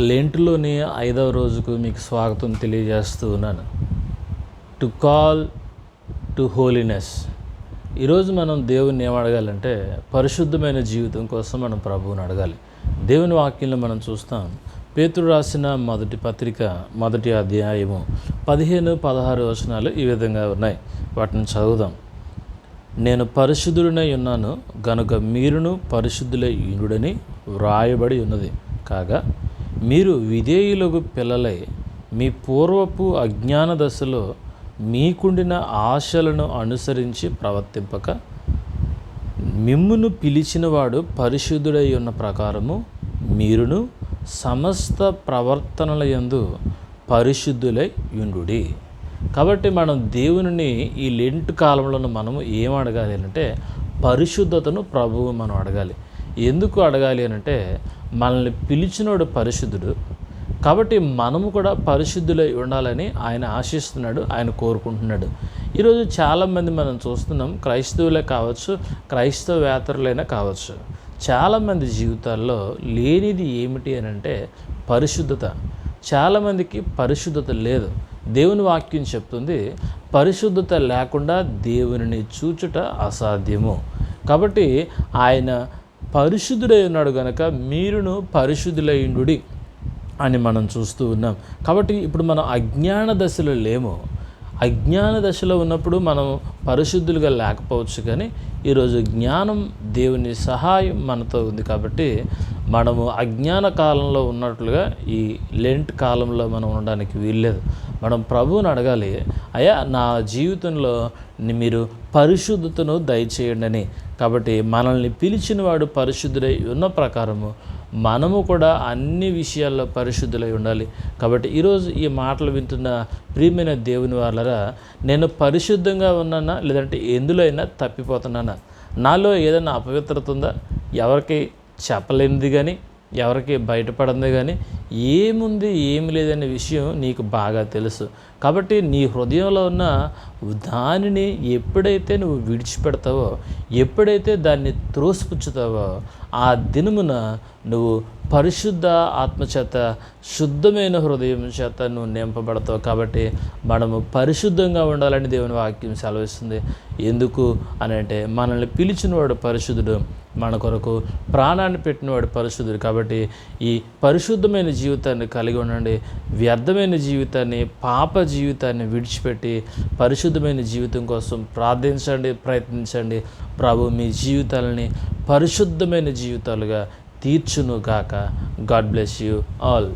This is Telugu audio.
లెంట్లోని ఐదవ రోజుకు మీకు స్వాగతం తెలియజేస్తూ ఉన్నాను. టు కాల్ టు హోలీనెస్ ఈరోజు మనం దేవుని ఏం అడగాలంటే పరిశుద్ధమైన జీవితం కోసం మనం ప్రభువుని అడగాలి. దేవుని వాక్యంలో మనం చూస్తాం పేతురు రాసిన మొదటి పత్రిక మొదటి అధ్యాయము పదిహేను పదహారు వచనాలు ఈ విధంగా ఉన్నాయి. వాటిని చదువుదాం. నేను పరిశుద్ధుడనై ఉన్నాను గనుక మీరును పరిశుద్ధులై ఇండుడని వ్రాయబడి ఉన్నది. కాగా మీరు విధేయులకు పిల్లలై మీ పూర్వపు అజ్ఞాన దశలో మీకుండిన ఆశలను అనుసరించి ప్రవర్తింపక మిమ్మును పిలిచినవాడు పరిశుద్ధుడై ఉన్న ప్రకారము మీరును సమస్త ప్రవర్తనల యందు పరిశుద్ధులై యుండుడి. కాబట్టి మనం దేవుని ఈ లెంట్ కాలంలో మనము ఏం అడగాలి అంటే పరిశుద్ధతను ప్రభువు మనం అడగాలి. ఎందుకు అడగాలి అని అంటే మనల్ని పిలిచినోడు పరిశుద్ధుడు. కాబట్టి మనము కూడా పరిశుద్ధులై ఉండాలని ఆయన ఆశిస్తున్నాడు ఆయన కోరుకుంటున్నాడు. ఈరోజు చాలామంది మనం చూస్తున్నాం క్రైస్తవులే కావచ్చు క్రైస్తవేతరులైనా కావచ్చు. చాలామంది జీవితాల్లో లేనిది ఏమిటి అని అంటే పరిశుద్ధత. చాలామందికి పరిశుద్ధత లేదు. దేవుని వాక్యం చెప్తుంది పరిశుద్ధత లేకుండా దేవునిని చూచుట అసాధ్యము. కాబట్టి ఆయన పరిశుద్ధుడై ఉన్నాడు కనుక మీరును పరిశుద్ధులైండుడి అని మనం చూస్తూ ఉన్నాం. కాబట్టి ఇప్పుడు మనం అజ్ఞాన దశలో లేము. అజ్ఞాన దశలో ఉన్నప్పుడు మనం పరిశుద్ధులుగా లేకపోవచ్చు కానీ ఈరోజు జ్ఞానం దేవుని సహాయం మనతో ఉంది కాబట్టి మనము అజ్ఞాన కాలంలో ఉన్నట్లుగా ఈ లెంట్ కాలంలో మనం ఉండడానికి వీల్లేదు. మనం ప్రభువుని అడగాలి అయ్యా నా జీవితంలో మీరు పరిశుద్ధతను దయచేయండి అని కాబట్టి మనల్ని పిలిచిన వాడు పరిశుద్ధుడై ఉన్న ప్రకారము మనము కూడా అన్ని విషయాల్లో పరిశుద్ధులై ఉండాలి. కాబట్టి ఈరోజు ఈ మాటలు వింటున్న ప్రియమైన దేవుని వాళ్ళరా నేను పరిశుద్ధంగా ఉన్నానా? లేదంటే ఎందులో అయినా తప్పిపోతున్నానా? నాలో ఏదైనా అపవిత్రత ఉందా? ఎవరికి చెప్పలేనిది కానీ ఎవరికి బయటపడింది కానీ ఏముంది ఏమి లేదనే విషయం నీకు బాగా తెలుసు. కాబట్టి నీ హృదయంలో ఉన్న దానిని ఎప్పుడైతే నువ్వు విడిచిపెడతావో ఎప్పుడైతే దాన్ని త్రోసిపుచ్చుతావో ఆ దినమున నువ్వు పరిశుద్ధ ఆత్మచేత శుద్ధమైన హృదయం చేత నువ్వు నింపబడతావు. కాబట్టి మనము పరిశుద్ధంగా ఉండాలని దేవుని వాక్యం సెలవిస్తుంది. ఎందుకు అని అంటే మనల్ని పిలిచినవాడు పరిశుద్ధుడు మన కొరకు ప్రాణాన్ని పెట్టినవాడు పరిశుద్ధుడు. కాబట్టి ఈ పరిశుద్ధమైన జీవితాన్ని కలిగి ఉండండి. వ్యర్థమైన జీవితాన్ని పాప జీవితాన్ని విడిచిపెట్టి పరిశుద్ధమైన జీవితం కోసం ప్రార్థించండి ప్రయత్నించండి. ప్రభు మీ జీవితాలని పరిశుద్ధమైన జీవితాలుగా తీర్చును గాక గాడ్ బ్లెస్ యూ ఆల్